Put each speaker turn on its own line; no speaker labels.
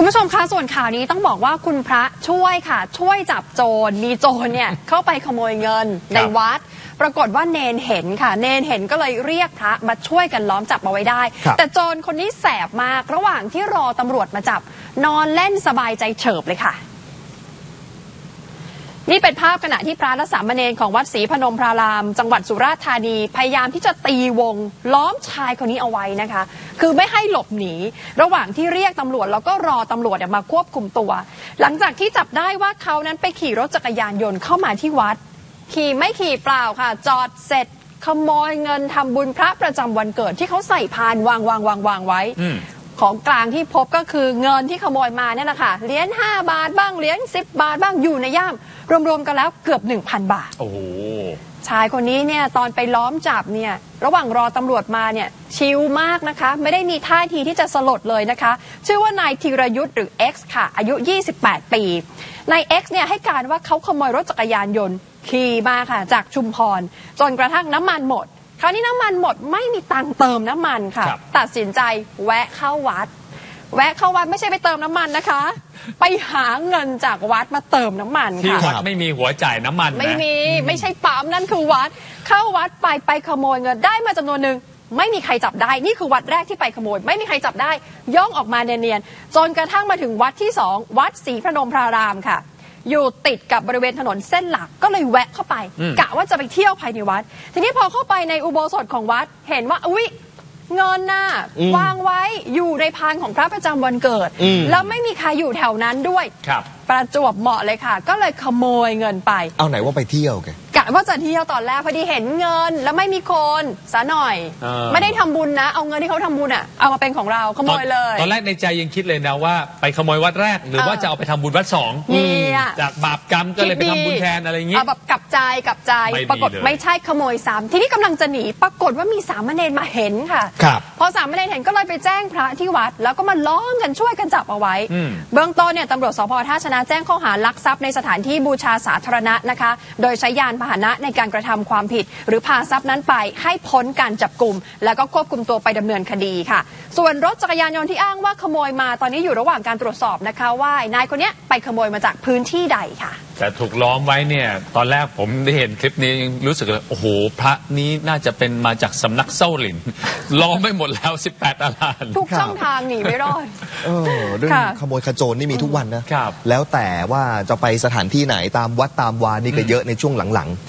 คุณผู้ชมคะส่วนข่าวนี้ต้องบอกว่าคุณพระช่วยค่ะ ช่วยจับโจรมีโจรเนี่ยเข้าไปขโมยเงินในวัด ปรากฏว่าเนนเห็นค่ะ เนนเห็นก็เลยเรียกพระมาช่วยกันล้อมจับมาไว้ได้
ครับ
แต่โจรคนนี้แสบมากระหว่างที่รอตำรวจมาจับ นอนเล่นสบายใจเฉิบเลยค่ะ นี่เป็นภาพขณะที่พระและสามเณรของวัดศรีพนมพราราม จังหวัดสุราษฎร์ธานีพยายามที่จะตีวงล้อมชายคนนี้เอาไว้นะคะ คือไม่ให้หลบหนี ระหว่างที่เรียกตำรวจแล้วก็รอตำรวจเนี่ยมาควบคุมตัว หลังจากที่จับได้ว่าเขานั้นไปขี่รถจักรยานยนต์เข้ามาที่วัด ขี่ไม่ขี่เปล่าค่ะ จอดเสร็จขโมยเงินทำบุญพระประจำวันเกิดที่เขาใส่พานวางวางวางวางไว้
อืม
ของกลางที่พบก็คือเงินที่ขโมยมาเนี่ยแหละค่ะเหรียญ5บาทบ้างเหรียญ10 บาทบ้างอยู่ในย่าม รวมๆกันแล้วเกือบ 1,000 บาท
โอ้โห
ชายคนนี้เนี่ยตอนไปล้อมจับเนี่ยระหว่างรอตำรวจมาเนี่ยชิลมากนะคะ ไม่ได้มีท่าทีที่จะสลดเลยนะคะ ชื่อว่านายธีรยุทธ์หรือ X ค่ะ อายุ 28 ปีนาย X เนี่ยให้การว่าเขาขโมยรถจักรยานยนต์ขี่มาค่ะ จากชุมพร จนกระทั่งน้ำมันหมด คราวนี้น้ำมันหมดไม่มีตังค์เติมน้ำมันค่ะ
ครับ
ตัดสินใจแวะเข้าวัด แวะเข้าวัดไม่ใช่ไปเติมน้ำมันนะคะ ไปหาเงินจากวัดมาเติมน้ำมัน
ที่
ค่ะ
วัดไม่มีหัวจ่ายน้ำมันนะ
ไม่มีไม่ใช่ปั๊มนั่นคือวัด เข้าวัดไปไปขโมยเงินได้มาจำนวนหนึ่งไม่มีใครจับได้ นี่คือวัดแรกที่ไปขโมย ไม่มีใครจับได้ ย่องออกมาเนียนๆจนกระทั่งมาถึงวัดที่สองวัดศรีพนมพรารามค่ะ อยู่ติดกับบริเวณถนนเส้นหลักก็เลยแวะเข้าไป
อืม
กะว่าจะไปเที่ยวภายในวัด ทีนี้พอเข้าไปในอุโบสถของวัดเห็นว่าอุ๊ย เงินน่ะ
อืม
วางไว้อยู่ในพานของพระประจำวันเกิด
อืม
แล้วไม่มีใครอยู่แถวนั้นด้วย
ครับ
ประจวบเหมาะเลยค่ะ ก็เลยขโมยเงินไป
เอาไหนว่าไปเที่ยวแก
กะว่าจะเที่ยวตอนแรกพอดีเห็นเงินแล้วไม่มีคนซะหน่อย
เออ
ไม่ได้ทำบุญนะ เอาเงินที่เขาทำบุญอะเอามาเป็นของเราขโมยเลย
ตอนแรกในใจยังคิดเลยนะว่า ไปขโมยวัดแรกหรือว่า
เออ
จะเอาไปทำบุญวัดสอง
เนี่ย
จากบาปกรรมก็เลยไปทำบุญแทนอะไรอย่างงี้
เอาแบบกลับใจกลับใจ
ไม่ดี
ปรากฏ
เลย
ไม่ใช่ขโมยซ้ำทีนี้กำลังจะหนีปรากฏว่ามีสามเณรมาเห็นค่ะ
ครับ
พอสามเณรเห็นก็เลยไปแจ้งพระที่วัด แล้วก็มาล้อมกันช่วยกันจับเอาไว้
อืม
เบื้องต้นเนี่ยตำรวจสพท่าชนะแจ้งข้อหาลักทรัพย์ในสถานที่บูชาสาธารณะนะคะ โดยใช้ยานพาหนะในการกระทำความผิด หรือพาทรัพย์นั้นไปให้พ้นการจับกลุ่ม แล้วก็ควบคุมตัวไปดำเนินคดีค่ะ ส่วนรถจักรยานยนต์ที่อ้างว่าขโมยมาตอนนี้อยู่ระหว่างการตรวจสอบนะคะว่านายคนเนี้ยไปขโมยมาจากพื้นที่ใดค่ะ
แต่ถูกล้อมไว้เนี่ย ตอนแรกผมได้เห็นคลิปนี้ยังรู้สึกเลยโอ้โห พระนี้น่าจะเป็นมาจากสำนักเส้าหลิน ล้อมไม่หมดแล้ว 18อาลาน
ทุกช่องทางหนีไม่รอด
เออเรื่อง
ค่ะ
ขโมยขโจรนี่มีทุกวันนะครับ แล้วแต่ว่าจะไปสถานที่ไหนตามวัดตามวานี่ก็เยอะในช่วงหลังๆ